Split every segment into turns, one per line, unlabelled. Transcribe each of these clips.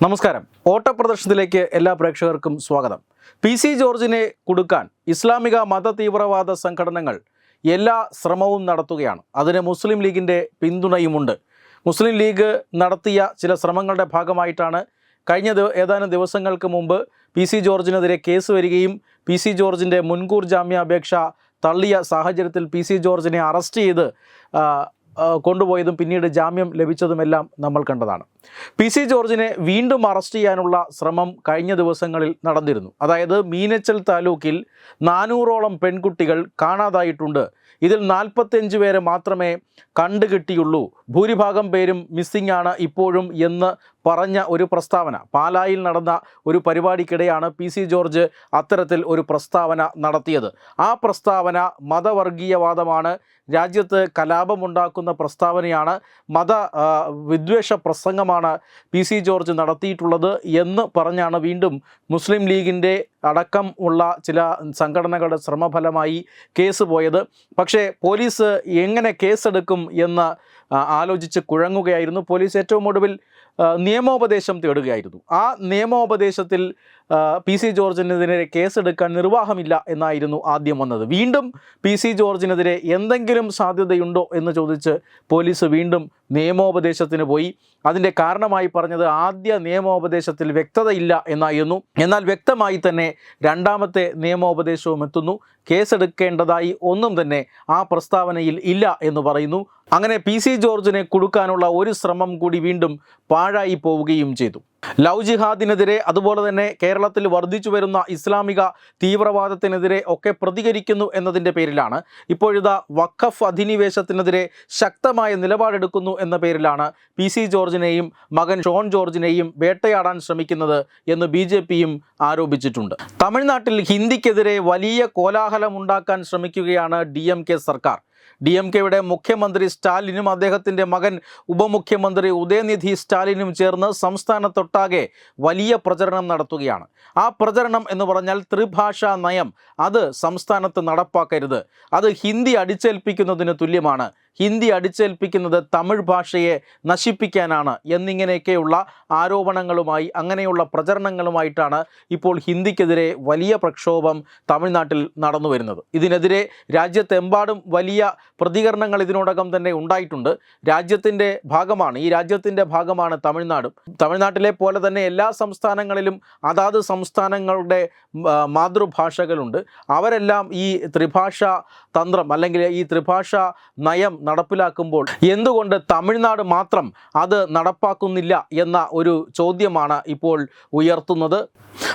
നമസ്കാരം. ഓട്ടപ്രദർശനത്തിലേക്ക് എല്ലാ പ്രേക്ഷകർക്കും സ്വാഗതം. പി സി ജോർജിനെ കൊടുക്കാൻ ഇസ്ലാമിക മത തീവ്രവാദ സംഘടനകൾ എല്ലാ ശ്രമവും നടത്തുകയാണ്. അതിന് മുസ്ലിം ലീഗിന്റെ പിന്തുണയുമുണ്ട്. മുസ്ലിം ലീഗ് നടത്തിയ ചില ശ്രമങ്ങളുടെ ഭാഗമായിട്ടാണ് കഴിഞ്ഞ ഏതാനും ദിവസങ്ങൾക്ക് മുമ്പ് പി സി ജോർജിനെതിരെ കേസ് വരികയും പി സി ജോർജിന്റെ മുൻകൂർ ജാമ്യാപേക്ഷ തള്ളിയ സാഹചര്യത്തിൽ പി സി ജോർജിനെ അറസ്റ്റ് ചെയ്ത് കൊണ്ടുപോയതും പിന്നീട് ജാമ്യം ലഭിച്ചതുമെല്ലാം നമ്മൾ കണ്ടതാണ്. പി സി ജോർജിനെ വീണ്ടും അറസ്റ്റ് ചെയ്യാനുള്ള ശ്രമം കഴിഞ്ഞ ദിവസങ്ങളിൽ നടന്നിരുന്നു. അതായത് മീനച്ചൽ താലൂക്കിൽ നാനൂറോളം പെൺകുട്ടികൾ കാണാതായിട്ടുണ്ട്. ഇതിൽ നാൽപ്പത്തഞ്ച് പേരെ മാത്രമേ കണ്ടുകിട്ടിയുള്ളൂ. ഭൂരിഭാഗം പേരും മിസ്സിംഗ് ആണ് ഇപ്പോഴും എന്ന് പറഞ്ഞ ഒരു പ്രസ്താവന. പാലായിൽ നടന്ന ഒരു പരിപാടിക്കിടെയാണ് പി സി ജോർജ് അത്തരത്തിൽ ഒരു പ്രസ്താവന നടത്തിയത്. ആ പ്രസ്താവന മതവർഗീയവാദമാണ്. രാജ്യത്ത് കലാപമുണ്ടാക്കുന്ന പ്രസ്താവനയാണ്. മത വിദ്വേഷ പ്രസംഗമാണ് പി സി ജോർജ് നടത്തിയിട്ടുള്ളത് എന്ന് പറഞ്ഞാണ് വീണ്ടും മുസ്ലിം ലീഗിന്റെ അടക്കം ഉള്ള ചില സംഘടനകളുടെ ശ്രമഫലമായി കേസ് പോയത്. പക്ഷേ പോലീസ് എങ്ങനെ കേസെടുക്കും എന്ന് ആലോചിച്ച് കുഴങ്ങുകയായിരുന്നു. പോലീസ് ഏറ്റവും ഒടുവിൽ നിയമോപദേശം തേടുകയായിരുന്നു. ആ നിയമോപദേശത്തിൽ പി സി ജോർജിനെതിരെ കേസെടുക്കാൻ നിർവാഹമില്ല എന്നായിരുന്നു ആദ്യം വന്നത്. വീണ്ടും പി സി ജോർജിനെതിരെ എന്തെങ്കിലും സാധ്യതയുണ്ടോ എന്ന് ചോദിച്ച് പോലീസ് വീണ്ടും നിയമോപദേശത്തിന് പോയി. അതിന്റെ കാരണമായി പറഞ്ഞത് ആദ്യ നിയമോപദേശത്തിൽ വ്യക്തതയില്ല എന്നായിരുന്നു. എന്നാൽ വ്യക്തമായി തന്നെ രണ്ടാമത്തെ നിയമോപദേശവും എത്തുന്നു. കേസെടുക്കേണ്ടതായി ഒന്നും തന്നെ ആ പ്രസ്താവനയിൽ ഇല്ല എന്ന് പറയുന്നു. അങ്ങനെ പി സി ജോർജിനെ കൊടുക്കാനുള്ള ഒരു ശ്രമം കൂടി വീണ്ടും പാഴായി പോവുകയും ചെയ്തു. ലവ് ജിഹാദിനെതിരെ അതുപോലെ തന്നെ കേരളത്തിൽ വർദ്ധിച്ചു വരുന്ന ഇസ്ലാമിക തീവ്രവാദത്തിനെതിരെ ഒക്കെ പ്രതികരിക്കുന്നു എന്നതിന്റെ പേരിലാണ്. ഇപ്പോഴത്തെ വഖഫ് അധിനിവേശത്തിനെതിരെ ശക്തമായ നിലപാടെടുക്കുന്നു എന്ന പേരിലാണ് പി സി ജോർജിനെയും മകൻ ഷോൺ ജോർജിനെയും വേട്ടയാടാൻ ശ്രമിക്കുന്നത് എന്ന് ബി ജെ പിയും ആരോപിച്ചിട്ടുണ്ട്. തമിഴ്നാട്ടിൽ ഹിന്ദിക്കെതിരെ വലിയ കോലാഹലമുണ്ടാക്കാൻ ശ്രമിക്കുകയാണ് ഡി എം കെ സർക്കാർ. ഡി എം കെയുടെ മുഖ്യമന്ത്രി സ്റ്റാലിനും അദ്ദേഹത്തിന്റെ മകൻ ഉപമുഖ്യമന്ത്രി ഉദയനിധി സ്റ്റാലിനും ചേർന്ന് സംസ്ഥാനത്തൊട്ടാകെ വലിയ പ്രചരണം നടത്തുകയാണ്. ആ പ്രചരണം എന്ന് പറഞ്ഞാൽ ത്രിഭാഷാ നയം. അത് സംസ്ഥാനത്ത് നടപ്പാക്കരുത്. അത് ഹിന്ദി അടിച്ചേൽപ്പിക്കുന്നതിന് തുല്യമാണ്. ഹിന്ദി അടിച്ചേൽപ്പിക്കുന്നത് തമിഴ് ഭാഷയെ നശിപ്പിക്കാനാണ് എന്നിങ്ങനെയൊക്കെയുള്ള ആരോപണങ്ങളുമായി അങ്ങനെയുള്ള പ്രചരണങ്ങളുമായിട്ടാണ് ഇപ്പോൾ ഹിന്ദിക്കെതിരെ വലിയ പ്രക്ഷോഭം തമിഴ്നാട്ടിൽ നടന്നു വരുന്നത്. ഇതിനെതിരെ രാജ്യത്തെമ്പാടും വലിയ പ്രതികരണങ്ങൾ ഇതിനോടകം തന്നെ ഉണ്ടായിട്ടുണ്ട്. രാജ്യത്തിന്റെ ഭാഗമാണ് ഈ രാജ്യത്തിന്റെ ഭാഗമാണ് തമിഴ്നാടും. തമിഴ്നാട്ടിലെ പോലെ തന്നെ എല്ലാ സംസ്ഥാനങ്ങളിലും അതാത് സംസ്ഥാനങ്ങളുടെ മാതൃഭാഷകളുണ്ട്. അവരെല്ലാം ഈ ത്രിഭാഷ തന്ത്രം അല്ലെങ്കിൽ ഈ ത്രിഭാഷ നയം നടപ്പിലാക്കുമ്പോൾ എന്തുകൊണ്ട് തമിഴ്നാട് മാത്രം അത് നടപ്പാക്കുന്നില്ല എന്ന ഒരു ചോദ്യമാണ് ഇപ്പോൾ ഉയർത്തുന്നത്.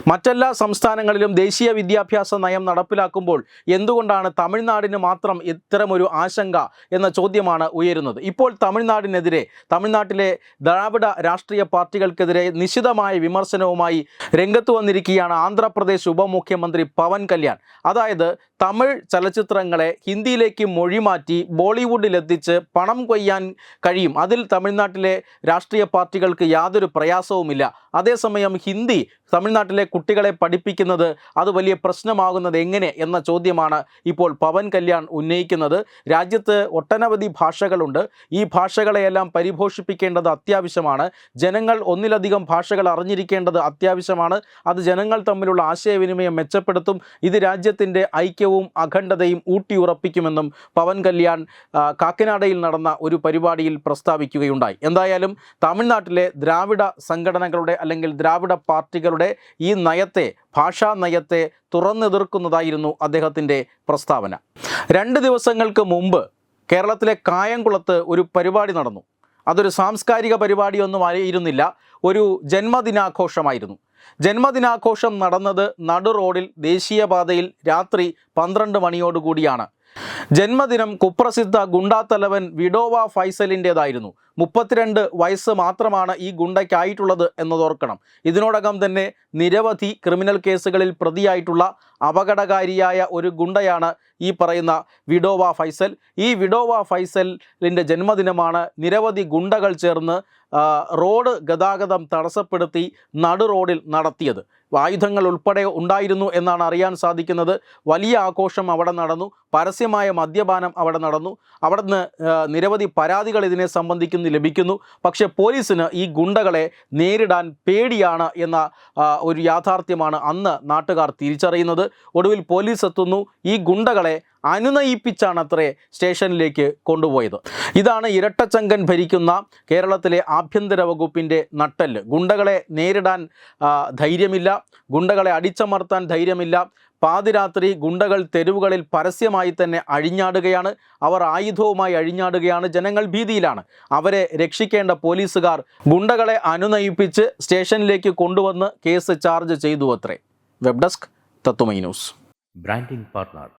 മറ്റെല്ലാ സംസ്ഥാനങ്ങളിലും ദേശീയ വിദ്യാഭ്യാസ നയം നടപ്പിലാക്കുമ്പോൾ എന്തുകൊണ്ടാണ് തമിഴ്നാടിന് മാത്രം ഇത്തരമൊരു ആശങ്ക എന്ന ചോദ്യമാണ് ഉയരുന്നത്. ഇപ്പോൾ തമിഴ്നാടിനെതിരെ തമിഴ്നാട്ടിലെ ദ്രാവിഡ രാഷ്ട്രീയ പാർട്ടികൾക്കെതിരെ നിശിതമായ വിമർശനവുമായി രംഗത്ത് വന്നിരിക്കുകയാണ് ആന്ധ്രാപ്രദേശ് ഉപമുഖ്യമന്ത്രി പവൻ കല്യാൺ. അതായത് തമിഴ് ചലച്ചിത്രങ്ങളെ ഹിന്ദിയിലേക്ക് മൊഴിമാറ്റി ബോളിവുഡിലെത്തിച്ച് പണം കൊയ്യാൻ കഴിയും. അതിൽ തമിഴ്നാട്ടിലെ രാഷ്ട്രീയ പാർട്ടികൾക്ക് യാതൊരു പ്രയാസവുമില്ല. അതേസമയം ഹിന്ദി തമിഴ്നാട്ടിലെ കുട്ടികളെ പഠിപ്പിക്കുന്നത് അത് വലിയ പ്രശ്നമാകുന്നത് എങ്ങനെ എന്ന ചോദ്യമാണ് ഇപ്പോൾ പവൻ കല്യാൺ ഉന്നയിക്കുന്നത്. രാജ്യത്ത് ഒട്ടനവധി ഭാഷകളുണ്ട്. ഈ ഭാഷകളെയെല്ലാം പരിപോഷിപ്പിക്കേണ്ടത് അത്യാവശ്യമാണ്. ജനങ്ങൾ ഒന്നിലധികം ഭാഷകൾ അറിഞ്ഞിരിക്കേണ്ടത് അത്യാവശ്യമാണ്. അത് ജനങ്ങൾ തമ്മിലുള്ള ആശയവിനിമയം മെച്ചപ്പെടുത്തും. ഇത് രാജ്യത്തിന്റെ ഐക്യവും അഖണ്ഡതയും ഊട്ടിയുറപ്പിക്കുമെന്നും പവൻ കല്യാൺ കാക്കനാടയിൽ നടന്ന ഒരു പരിപാടിയിൽ പ്രസ്താവിക്കുകയുണ്ടായി. എന്തായാലും തമിഴ്നാട്ടിലെ ദ്രാവിഡ സംഘടനകളുടെ അല്ലെങ്കിൽ ദ്രാവിഡ പാർട്ടികളുടെ ഈ നയത്തെ ഭാഷാ നയത്തെ തുറന്നെതിർക്കുന്നതായിരുന്നു അദ്ദേഹത്തിന്റെ പ്രസ്താവന. രണ്ട് ദിവസങ്ങൾക്ക് മുമ്പ് കേരളത്തിലെ കായംകുളത്ത് ഒരു പരിപാടി നടന്നു. അതൊരു സാംസ്കാരിക പരിപാടിയൊന്നും ആയിരുന്നില്ല ഒരു ജന്മദിനാഘോഷമായിരുന്നു. ജന്മദിനാഘോഷം നടന്നത് നടു റോഡിൽ ദേശീയപാതയിൽ രാത്രി പന്ത്രണ്ട് മണിയോടുകൂടിയാണ്. ജന്മദിനം കുപ്രസിദ്ധ ഗുണ്ടാത്തലവൻ വിഡോവ ഫൈസലിന്റേതായിരുന്നു മുപ്പത്തിരണ്ട് വയസ്സ് മാത്രമാണ് ഈ ഗുണ്ടയ്ക്കായിട്ടുള്ളത് എന്നതോർക്കണം. ഇതിനോടകം തന്നെ നിരവധി ക്രിമിനൽ കേസുകളിൽ പ്രതിയായിട്ടുള്ള അപകടകാരിയായ ഒരു ഗുണ്ടയാണ് ഈ പറയുന്ന വിഡോവ ഫൈസൽ. ഈ വിഡോവ ഫൈസലിന്റെ ജന്മദിനമാണ് നിരവധി ഗുണ്ടകൾ ചേർന്ന് റോഡ് ഗതാഗതം തടസ്സപ്പെടുത്തി നടു റോഡിൽ നടത്തിയത്. ആയുധങ്ങൾ ഉൾപ്പെടെ ഉണ്ടായിരുന്നു എന്നാണ് അറിയാൻ സാധിക്കുന്നത്. വലിയ ആഘോഷം അവിടെ നടന്നു. പരസ്യമായ മദ്യപാനം അവിടെ നടന്നു. അവിടുന്ന് നിരവധി പരാതികൾ ഇതിനെ സംബന്ധിക്കുന്നു ലഭിക്കുന്നു. പക്ഷേ പോലീസിന് ഈ ഗുണ്ടകളെ നേരിടാൻ പേടിയാണ് എന്ന ഒരു യാഥാർത്ഥ്യമാണ് അന്ന് നാട്ടുകാർ തിരിച്ചറിയുന്നത്. ഒടുവിൽ പോലീസ് എത്തുന്നു. ഈ ഗുണ്ടകളെ അനുനയിപ്പിച്ചാണ് അത്രേ സ്റ്റേഷനിലേക്ക് കൊണ്ടുപോയത്. ഇതാണ് ഇരട്ടച്ചങ്കൻ ഭരിക്കുന്ന കേരളത്തിലെ ആഭ്യന്തര വകുപ്പിന്റെ നട്ടൽ ഗുണ്ടകളെ നേരിടാൻ ധൈര്യമില്ല. ഗുണ്ടകളെ അടിച്ചമർത്താൻ ധൈര്യമില്ല. പാതിരാത്രി ഗുണ്ടകൾ തെരുവുകളിൽ പരസ്യമായി തന്നെ അഴിഞ്ഞാടുകയാണ്. അവർ ആയുധവുമായി അഴിഞ്ഞാടുകയാണ്. ജനങ്ങൾ ഭീതിയിലാണ്. അവരെ രക്ഷിക്കേണ്ട പോലീസുകാർ ഗുണ്ടകളെ അനുനയിപ്പിച്ച് സ്റ്റേഷനിലേക്ക് കൊണ്ടുവന്ന് കേസ് ചാർജ് ചെയ്തു അത്രേ വെബ് ഡെസ്ക് തത്തുമൈ news.
Branding partner